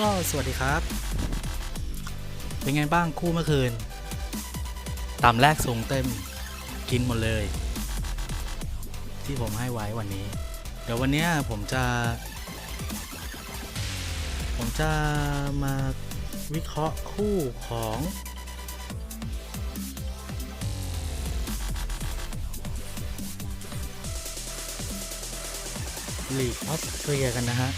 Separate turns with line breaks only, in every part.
ก็สวัสดีครับ เป็นไงบ้างคู่เมื่อคืนตามแรกสูงเต็มกินหมดเลย ที่ผมให้ไว้วันนี้ เดี๋ยววันนี้ผมจะ ผมจะมาวิเคราะห์คู่ของลีกออสเตรียกันนะฮะ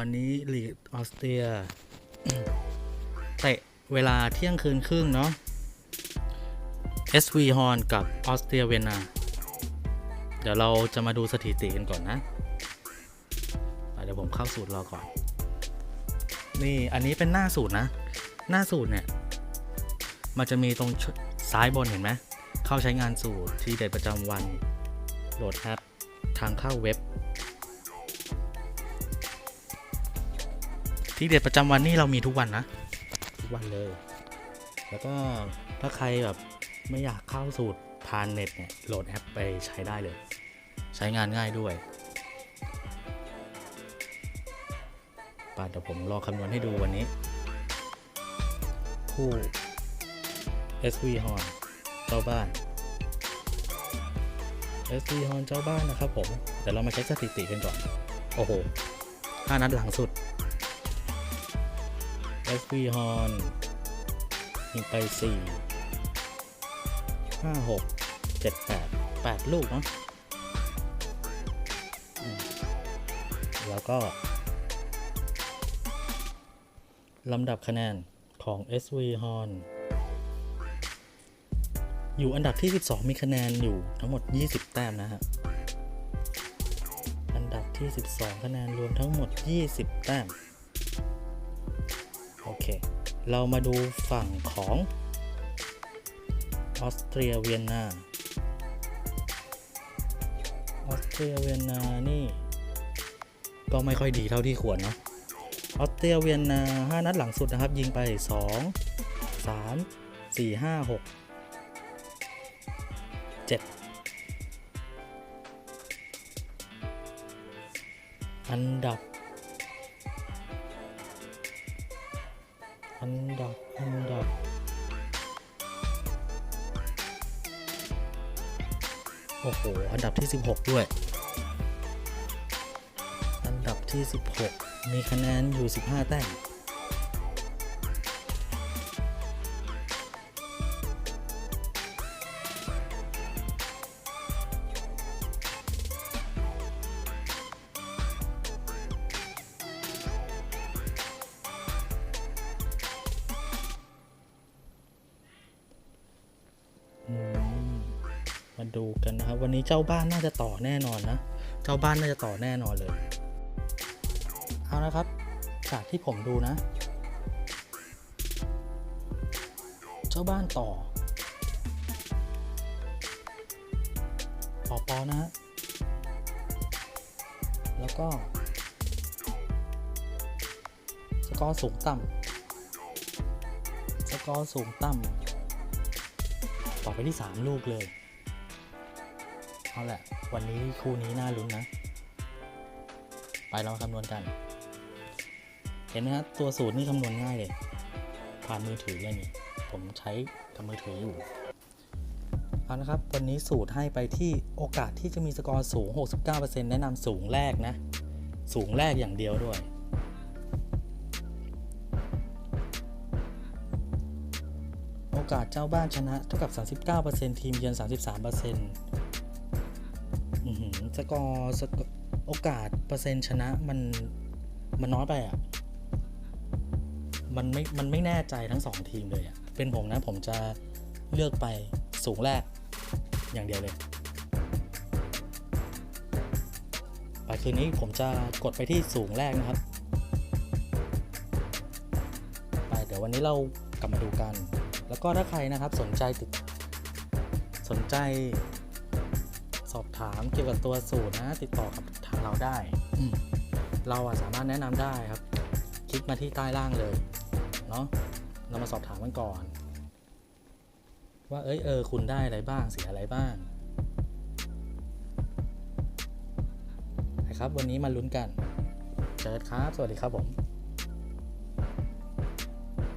วันนี้ลีกออสเตรียเตะเวลาเที่ยงคืนครึ่งเนาะ SV ฮอนกับออสเตรียเวียนนาเดี๋ยวเราจะมาดูสถิติกันก่อนนะ เดี๋ยวผมเข้าสูตรรอก่อน นี่อันนี้เป็นหน้าสูตรนะ หน้าสูตรเนี่ย มันจะมีตรงซ้ายบนเห็นไหม เข้าใช้งานสูตร ที่เด็ดประจำวัน โหลดแอปทางเข้าเว็บ ที่เด็ดประจำวันนี่เรามีทุกวันนะ ทุกวันเลย แล้วก็ถ้าใครแบบไม่อยากเข้าสูตรผ่านเน็ตเนี่ยโหลดแอปไปใช้ได้เลย ใช้งานง่ายด้วยป่าเดี๋ยวผมรอคำนวณให้ดูวันนี้คู่ SV Horn เจ้าบ้าน SV Horn เจ้าบ้านนะครับผม เดี๋ยวเรามาเช็คสถิติกันก่อน โอ้โห5นัดหลังสุด SV Horn ยิงไป 4 5 6 7 8 8 ลูกเนาะแล้วก็ลำดับคะแนนของ SV Horn อยู่อันดับที่ 12 มีคะแนนอยู่ทั้งหมด 20 แต้มนะฮะ อันดับที่ 12 คะแนนรวมทั้งหมด 20 แต้ม โอเค เรามาดูฝั่งของออสเตรียเวียนนาออสเตรียเวียนนานี่ก็ไม่ค่อยดีเท่าที่ควรเนาะออสเตรียเวียนนา5นัดหลังสุดนะครับ ยิงไป 2 3 4 5 6 7 อันดับ อันดับ อันดับ โอ้โห อันดับที่ 16 ด้วย อันดับที่ 16 มีคะแนนอยู่ 15 แต้ม มาดูกันนะครับ วันนี้เจ้าบ้านน่าจะต่อแน่นอนนะ เจ้าบ้านน่าจะต่อแน่นอนเลย เอานะครับ จากที่ผมดูนะ เจ้าบ้านต่อปอปอนะฮะ แล้วก็ สกอร์สูงต่ำสกอร์สูงต่ำต่อไปที่ 3 ลูกเลย เอาแหละ วันนี้คู่นี้น่าลุ้นนะ ไปเราคำนวณกัน เห็นไหมครับตัวสูตรนี่คำนวณง่ายเลย ผ่านมือถือเลยนี่ ผมใช้กับมือถืออยู่เอานะครับ วันนี้สูตรให้ไปที่โอกาสที่จะมีสกอร์สูง 69%แนะนำสูงแรกนะ สูงแรกอย่างเดียวด้วยโอกาสเจ้าบ้านชนะเท่ากับ 39%ทีมเยือน 33%อือหือ สกอร์สกอร์โอกาสเปอร์เซ็นต์ชนะมันมันน้อยไปอะ มันไม่ มันไม่แน่ใจทั้งสองทีมเลยอะ เป็นผมนะผมจะเลือกไปสูงแรกอย่างเดียวเลยไปคืนนี้ผมจะกดไปที่สูงแรกนะครับ ไปเดี๋ยววันนี้เรากลับมาดูกัน แล้วก็ถ้าใครนะครับสนใจติดสนใจ สอบถามเกี่ยวกับตัวสูตรนะ ติดต่อกับทางเราได้อืมเราอะสามารถแนะนำได้ครับ คลิกมาที่ใต้ล่างเลยเนาะเรามาสอบถามกันก่อน ว่าเอ้ยเออคุณได้อะไรบ้างเสียอะไรบ้างนะครับวันนี้มาลุ้นกัน เจอกันครับ สวัสดีครับผม